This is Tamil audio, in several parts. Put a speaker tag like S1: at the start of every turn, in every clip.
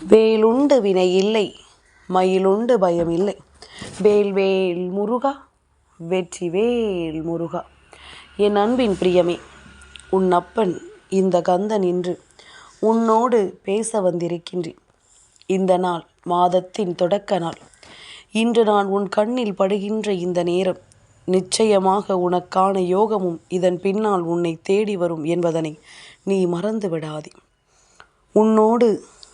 S1: வேலுண்டு வினை இல்லை மயிலுண்டு பயம் இல்லை. வேல் வேல் முருகா வெற்றி வேல் முருகா. என் அன்பின் பிரியமே உன் அப்பன் இந்த கந்தன் இன்று உன்னோடு பேச வந்திருக்கின்றேன். இந்த நாள் மாதத்தின் தொடக்க நாள். இன்று நான் உன் கண்ணில் படுகின்ற இந்த நேரம் நிச்சயமாக உனக்கான யோகமும் இதன் பின்னால் உன்னை தேடி வரும் என்பதனை நீ மறந்து விடாதே உன்னோடு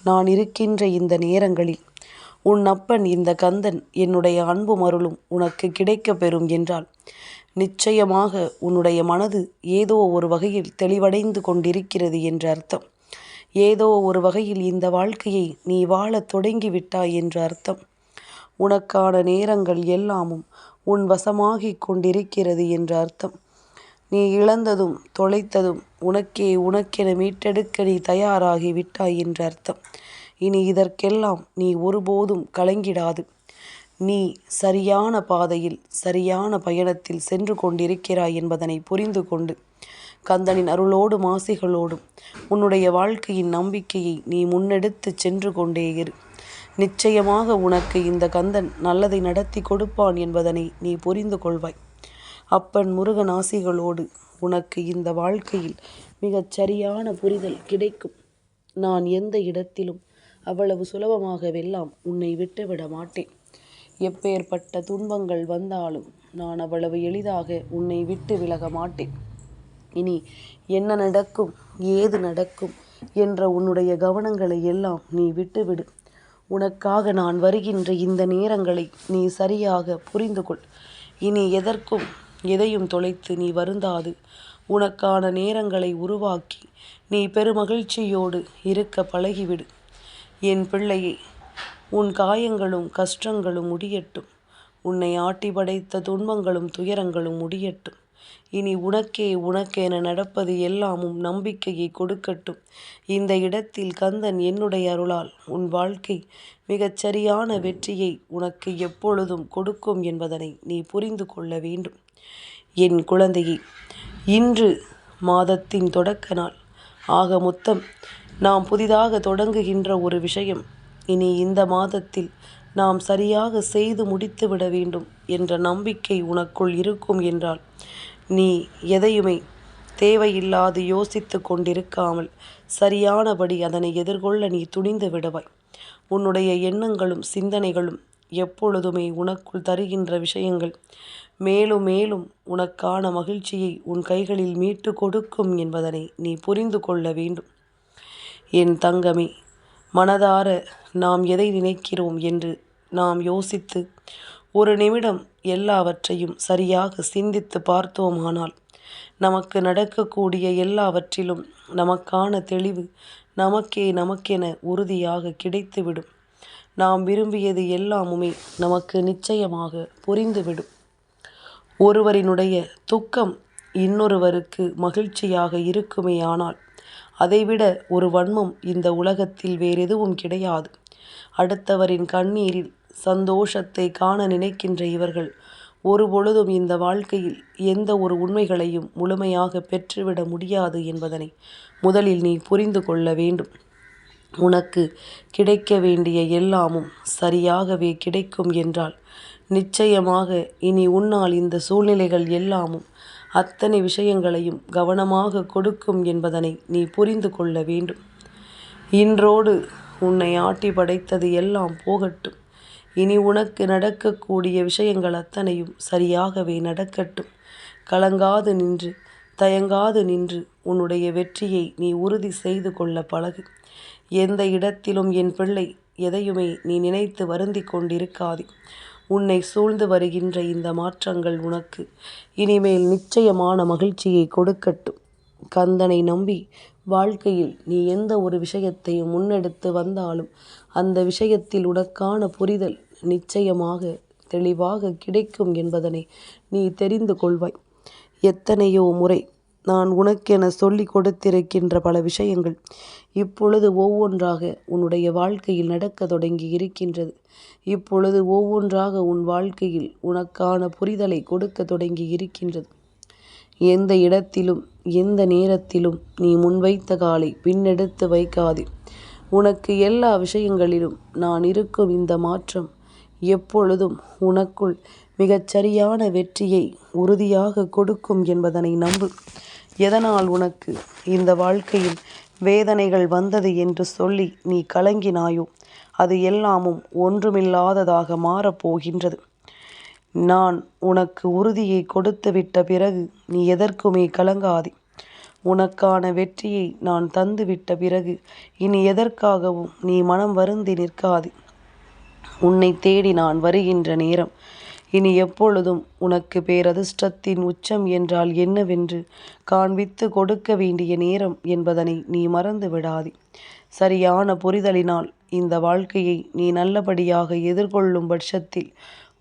S1: நான் இருக்கின்ற இந்த நேரங்களில் உன் அப்பன் இந்த கந்தன் என்னுடைய அன்பும் அருளும் உனக்கு கிடைக்கப் பெறும் என்றால் நிச்சயமாக உன்னுடைய மனது ஏதோ ஒரு வகையில் தெளிவடைந்து கொண்டிருக்கிறது என்ற அர்த்தம். ஏதோ ஒரு வகையில் இந்த வாழ்க்கையை நீ வாழத் தொடங்கிவிட்டாய் என்ற அர்த்தம். உனக்கான நேரங்கள் எல்லாமும் உன் வசமாகிக் கொண்டிருக்கிறது என்ற அர்த்தம். நீ இழந்ததும் தொலைத்ததும் உனக்கே உனக்கென மீட்டெடுக்க நீ தயாராகி விட்டாய் என்று அர்த்தம். இனி இதற்கெல்லாம் நீ ஒருபோதும் கலங்கிடாது. நீ சரியான பாதையில் சரியான பயணத்தில் சென்று கொண்டிருக்கிறாய் என்பதனை புரிந்து கொண்டு கந்தனின் அருளோடும் ஆசைகளோடும் உன்னுடைய வாழ்க்கையின் நம்பிக்கையை நீ முன்னெடுத்து சென்று கொண்டே இரு. நிச்சயமாக உனக்கு இந்த கந்தன் நல்லதை நடத்தி கொடுப்பான் என்பதனை நீ புரிந்து கொள்வாய். அப்பன் முருகன் ஆசிகளோடு உனக்கு இந்த வாழ்க்கையில் மிகச் சரியான புரிதல் கிடைக்கும். நான் எந்த இடத்திலும் அவ்வளவு சுலபமாகவெல்லாம் உன்னை விட்டுவிட மாட்டேன். எப்பேற்பட்ட துன்பங்கள் வந்தாலும் நான் அவ்வளவு எளிதாக உன்னை விட்டு விலக மாட்டேன். இனி என்ன நடக்கும் ஏது நடக்கும் என்ற உன்னுடைய கவனங்களை எல்லாம் நீ விட்டுவிடு. உனக்காக நான் வருகின்ற இந்த நேரங்களை நீ சரியாக புரிந்து கொள் இனி எதற்கும் எதையும் தொலைத்து நீ வருந்தாது. உனக்கான நேரங்களை உருவாக்கி நீ பெருமகிழ்ச்சியோடு இருக்க பழகிவிடு. என் பிள்ளையே உன் காயங்களும் கஷ்டங்களும் முடியட்டும். உன்னை ஆட்டி படைத்த துன்பங்களும் துயரங்களும் முடியட்டும். இனி உனக்கே உனக்கென நடப்பது எல்லாமும் நம்பிக்கையை கொடுக்கட்டும். இந்த இடத்தில் கந்தன் என்னுடைய அருளால் உன் வாழ்க்கை மிகச் சரியான வெற்றியை உனக்கு எப்பொழுதும் கொடுக்கும் என்பதனை நீ புரிந்து கொள்ள வேண்டும். என் குழந்தையே இன்று மாதத்தின் தொடக்க நாள். ஆக மொத்தம் நாம் புதிதாக தொடங்குகின்ற ஒரு விஷயம். இனி இந்த மாதத்தில் நாம் சரியாக செய்து முடித்துவிட வேண்டும் என்ற நம்பிக்கை உனக்குள் இருக்கும் என்றால் நீ எதையுமே தேவையில்லாது யோசித்து கொண்டிருக்காமல் சரியானபடி அதனை எதிர்கொள்ள நீ துணிந்து விடுவாய். உன்னுடைய எண்ணங்களும் சிந்தனைகளும் எப்பொழுதுமே உனக்குள் தருகின்ற விஷயங்கள் மேலும் மேலும் உனக்கான மகிழ்ச்சியை உன் கைகளில் மீட்டு கொடுக்கும் என்பதனை நீ புரிந்து கொள்ள வேண்டும். என் தங்கமே மனதார நாம் எதை நினைக்கிறோம் என்று நாம் யோசித்து ஒரு நிமிடம் எல்லாவற்றையும் சரியாக சிந்தித்து பார்த்தோமானால் நமக்கு நடக்கக்கூடிய எல்லாவற்றிலும் நமக்கான தெளிவு நமக்கே நமக்கென உறுதியாக கிடைத்துவிடும். நாம் விரும்பியது எல்லாமுமே நமக்கு நிச்சயமாக புரிந்துவிடும். ஒருவரினுடைய துக்கம் இன்னொருவருக்கு மகிழ்ச்சியாக இருக்குமே ஆனால் அதைவிட ஒரு வன்மம் இந்த உலகத்தில் வேறெதுவும் கிடையாது. அடுத்தவரின் கண்ணீரில் சந்தோஷத்தை காண நினைக்கின்ற இவர்கள். ஒருபொழுதும் இந்த வாழ்க்கையில் எந்த ஒரு உண்மைகளையும் முழுமையாக பெற்றுவிட முடியாது என்பதனை முதலில் நீ புரிந்து கொள்ள வேண்டும். உனக்கு கிடைக்க வேண்டிய எல்லாமும் சரியாகவே கிடைக்கும் என்றால் நிச்சயமாக இனி உன்னால் இந்த சூழ்நிலைகள் எல்லாமும் அத்தனை விஷயங்களையும் கவனமாக கொடுக்கும் என்பதனை நீ புரிந்து கொள்ள வேண்டும். இன்றோடு உன்னை ஆட்டி படைத்தது எல்லாம் போகட்டும். இனி உனக்கு நடக்கக்கூடிய விஷயங்கள் அத்தனையும் சரியாகவே நடக்கட்டும். கலங்காது நின்று தயங்காது நின்று உன்னுடைய வெற்றியை நீ உறுதி செய்து கொள்ள பழகு. எந்த இடத்திலும் என் பிள்ளை எதையுமே நீ நினைத்து வருந்தி கொண்டிருக்காதே. உன்னை சூழ்ந்து வருகின்ற இந்த மாற்றங்கள் உனக்கு இனிமேல் நிச்சயமான மகிழ்ச்சியை கொடுக்கட்டும். கந்தனை நம்பி வாழ்க்கையில் நீ எந்த ஒரு விஷயத்தையும் முன்னெடுத்து வந்தாலும் அந்த விஷயத்தில் உனக்கான புரிதல் நிச்சயமாக தெளிவாக கிடைக்கும் என்பதனை நீ தெரிந்து கொள்வாய். எத்தனையோ முறை நான் உனக்கென சொல்லி கொடுத்திருக்கின்ற பல விஷயங்கள் இப்பொழுது ஒவ்வொன்றாக உன்னுடைய வாழ்க்கையில் நடக்க தொடங்கி இருக்கின்றது. இப்பொழுது ஒவ்வொன்றாக உன் வாழ்க்கையில் உனக்கான புரிதலை கொடுக்க தொடங்கி இருக்கின்றது. எந்த இடத்திலும் எந்த நேரத்திலும் நீ முன்வைத்த காலை பின்னெடுத்து வைக்காதே. உனக்கு எல்லா விஷயங்களிலும் நான் இருக்கும் இந்த மாற்றம் எப்பொழுதும் உனக்குள் மிகச்சரியான வெற்றியை உறுதியாக கொடுக்கும் என்பதனை நம்பு. எதனால் உனக்கு இந்த வாழ்க்கையில் வேதனைகள் வந்தது என்று சொல்லி நீ கலங்கினாயோ அது எல்லாமும் ஒன்றுமில்லாததாக மாறப்போகின்றது நான் உனக்கு உறுதியை கொடுத்துவிட்ட பிறகு நீ எதற்குமே கலங்காதே. உனக்கான வெற்றியை நான் தந்துவிட்ட பிறகு இனி எதற்காகவும் நீ மனம் வருந்தி நிற்காது. உன்னை தேடி நான் வருகின்ற நேரம். இனி எப்பொழுதும் உனக்கு பேரதிர்ஷ்டத்தின் உச்சம் என்றால் என்னவென்று காண்பித்து கொடுக்க வேண்டிய நேரம் என்பதனை நீ மறந்து விடாதே. சரியான புரிதலினால் இந்த வாழ்க்கையை நீ நல்லபடியாக எதிர்கொள்ளும் பட்சத்தில்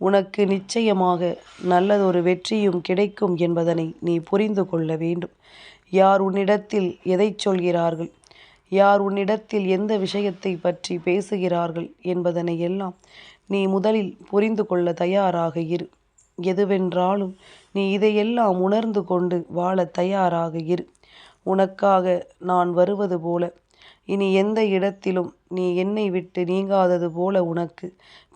S1: உனக்கு நிச்சயமாக நல்லதொரு வெற்றியும் கிடைக்கும் என்பதனை நீ புரிந்து கொள்ள வேண்டும். யார் உன்னிடத்தில் எதை சொல்கிறார்கள்? யார் உன்னிடத்தில் எந்த விஷயத்தை பற்றி பேசுகிறார்கள் என்பதனை எல்லாம் நீ முதலில் புரிந்து கொள்ள தயாராக இரு. எதுவென்றாலும் நீ இதையெல்லாம் உணர்ந்து கொண்டு வாழ தயாராக இரு. உனக்காக நான் வருவது போல இனி எந்த இடத்திலும் நீ என்னை விட்டு நீங்காதது போல உனக்கு.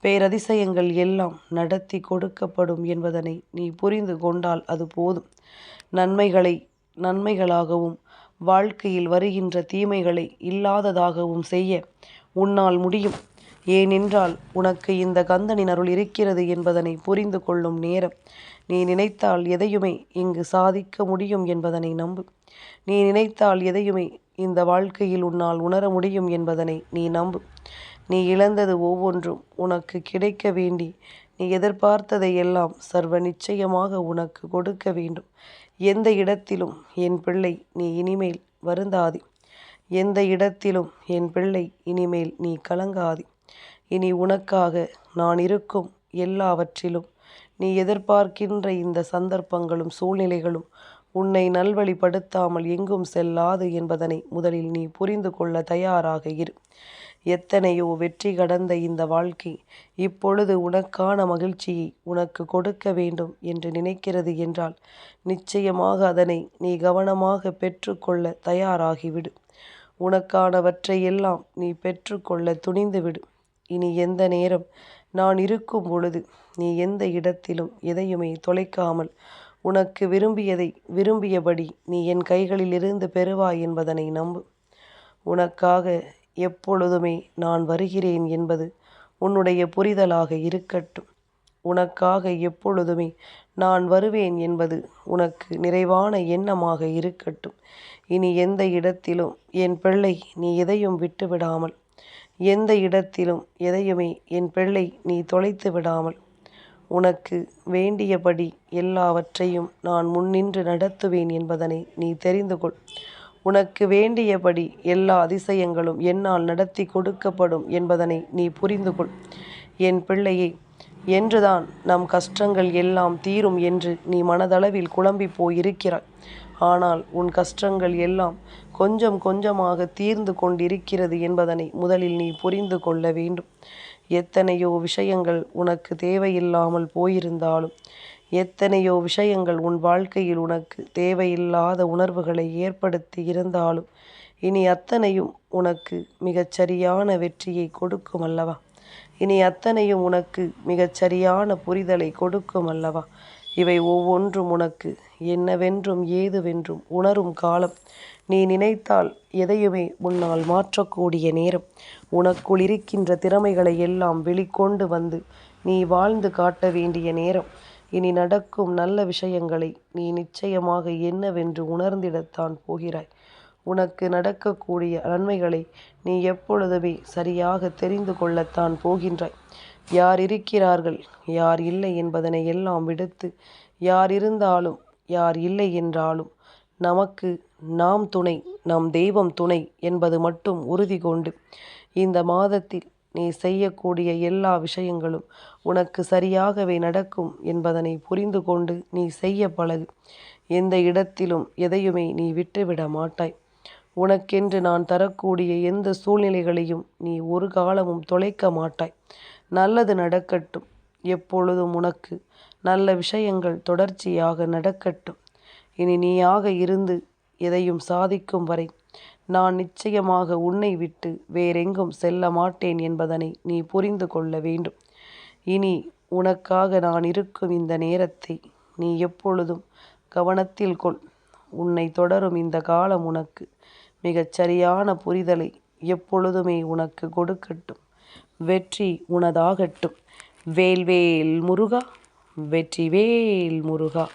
S1: பேரதிசயங்கள் எல்லாம் நடத்தி கொடுக்கப்படும் என்பதனை நீ புரிந்து கொண்டால் அது போதும். நன்மைகளை நன்மைகளாகவும் வாழ்க்கையில் வருகின்ற தீமைகளை இல்லாததாகவும் செய்ய உன்னால் முடியும். ஏனென்றால் உனக்கு இந்த கந்தனின் அருள் இருக்கிறது என்பதனை புரிந்து கொள்ளும் நேரம். நீ நினைத்தால் எதையுமே இங்கு சாதிக்க முடியும் என்பதனை நம்பு. நீ நினைத்தால் எதையுமே இந்த வாழ்க்கையில் உன்னால் உணர முடியும் என்பதனை நீ நம்பு. நீ இழந்தது ஒவ்வொன்றும் உனக்கு கிடைக்க வேண்டி நீ எதிர்பார்த்ததை எல்லாம் சர்வ நிச்சயமாக உனக்கு கொடுக்க வேண்டும். எந்த இடத்திலும் என் பிள்ளை நீ இனிமேல் வருந்தாதி. எந்த இடத்திலும் என் பிள்ளை இனிமேல் நீ கலங்காதி. இனி உனக்காக நான் இருக்கும் எல்லாவற்றிலும் நீ எதிர்பார்க்கின்ற இந்த சந்தர்ப்பங்களும் சூழ்நிலைகளும் உன்னை நல்வழிப்படுத்தாமல் எங்கும் செல்லாது என்பதனை முதலில் நீ புரிந்து கொள்ள தயாராக இரு. எத்தனையோ வெற்றி கடந்த இந்த வாழ்க்கை இப்பொழுது உனக்கான மகிழ்ச்சியை உனக்கு கொடுக்க வேண்டும் என்று நினைக்கிறது என்றால் நிச்சயமாக அதனை நீ கவனமாக பெற்றுக்கொள்ள தயாராகிவிடு. உனக்கானவற்றையெல்லாம் நீ பெற்றுக்கொள்ள துணிந்துவிடு. இனி எந்த நேரம் நான் இருக்கும் பொழுது நீ எந்த இடத்திலும் எதையுமே தொலைக்காமல் உனக்கு விரும்பியதை விரும்பியபடி நீ என் கைகளில் இருந்து பெறுவாய் என்பதனை நம்பு. உனக்காக எப்பொழுதுமே நான் வருகிறேன் என்பது உன்னுடைய புரிதலாக இருக்கட்டும். உனக்காக எப்பொழுதுமே நான் வருவேன் என்பது உனக்கு நிறைவான எண்ணமாக இருக்கட்டும். இனி எந்த இடத்திலும் என் பிள்ளை நீ எதையும் விட்டுவிடாமல் எந்த இடத்திலும் எதையுமே என் பிள்ளை நீ தொலைத்து விடாமல் உனக்கு வேண்டியபடி எல்லாவற்றையும் நான் முன்னின்று நடத்துவேன் என்பதனை நீ தெரிந்து கொள். உனக்கு வேண்டியபடி எல்லா அதிசயங்களும் என்னால் நடத்தி கொடுக்கப்படும் என்பதனை நீ புரிந்து கொள். என் பிள்ளையை என்றுதான் நம் கஷ்டங்கள் எல்லாம் தீரும் என்று நீ மனதளவில் குழம்பி போயிருக்கிறாய். ஆனால் உன் கஷ்டங்கள் எல்லாம் கொஞ்சம் கொஞ்சமாக தீர்ந்து கொண்டிருக்கிறது என்பதனை முதலில் நீ புரிந்து கொள்ள வேண்டும். எத்தனையோ விஷயங்கள் உனக்கு தேவையில்லாமல் போயிருந்தாலும் எத்தனையோ விஷயங்கள் உன் வாழ்க்கையில் உனக்கு தேவையில்லாத உணர்வுகளை ஏற்படுத்தி இருந்தாலும் இனி அத்தனையும் உனக்கு மிகச்சரியான வெற்றியை கொடுக்கும் அல்லவா இனி அத்தனையும் உனக்கு மிகச்சரியான புரிதலை கொடுக்கும் அல்லவா இவை ஒவ்வொன்றும் உனக்கு என்னவென்றும் ஏதுவென்றும் உணரும் காலம். நீ நினைத்தால் எதையுமே உன்னால் மாற்றக்கூடிய நேரம். உனக்குள் இருக்கின்ற திறமைகளை எல்லாம் வெளிக்கொண்டு வந்து நீ வாழ்ந்து காட்ட வேண்டிய நேரம். இனி நடக்கும் நல்ல விஷயங்களை நீ நிச்சயமாக என்னவென்று உணர்ந்திடத்தான் போகிறாய். உனக்கு நடக்கக்கூடிய நன்மைகளை நீ எப்பொழுதுமே சரியாக தெரிந்து கொள்ளத்தான் போகின்றாய். யார் இருக்கிறார்கள்? யார் இல்லை என்பதனை எல்லாம் விடுத்து யார் இருந்தாலும் யார் இல்லை என்றாலும் நமக்கு நாம் துணை நம் தெய்வம் துணை என்பது மட்டும் உறுதி கொண்டு இந்த மாதத்தில் நீ செய்யக்கூடிய எல்லா விஷயங்களும் உனக்கு சரியாகவே நடக்கும் என்பதனை புரிந்து கொண்டு நீ செய்ய பழகு. எந்த இடத்திலும் எதையுமே நீ விட்டுவிட மாட்டாய். உனக்கென்று நான் தரக்கூடிய எந்த சூழ்நிலைகளையும் நீ ஒரு காலமும் தொலைக்க மாட்டாய். நல்லது நடக்கட்டும். எப்பொழுதும் உனக்கு நல்ல விஷயங்கள் தொடர்ச்சியாக நடக்கட்டும். இனி நீயாக இருந்து எதையும் சாதிக்கும் வரை நான் நிச்சயமாக உன்னை விட்டு வேறெங்கும் செல்ல மாட்டேன் என்பதனை நீ புரிந்து கொள்ள வேண்டும். இனி உனக்காக நான் இருக்கும் இந்த நேரத்தை நீ எப்பொழுதும் கவனத்தில் கொள். உன்னை தொடரும் இந்த காலம் உனக்கு மிகச் சரியான புரிதலை எப்பொழுதுமே உனக்கு கொடுக்கட்டும். வெற்றி உனதாகட்டும். வேல்வேல் முருகா வெற்றி வேல் முருகா.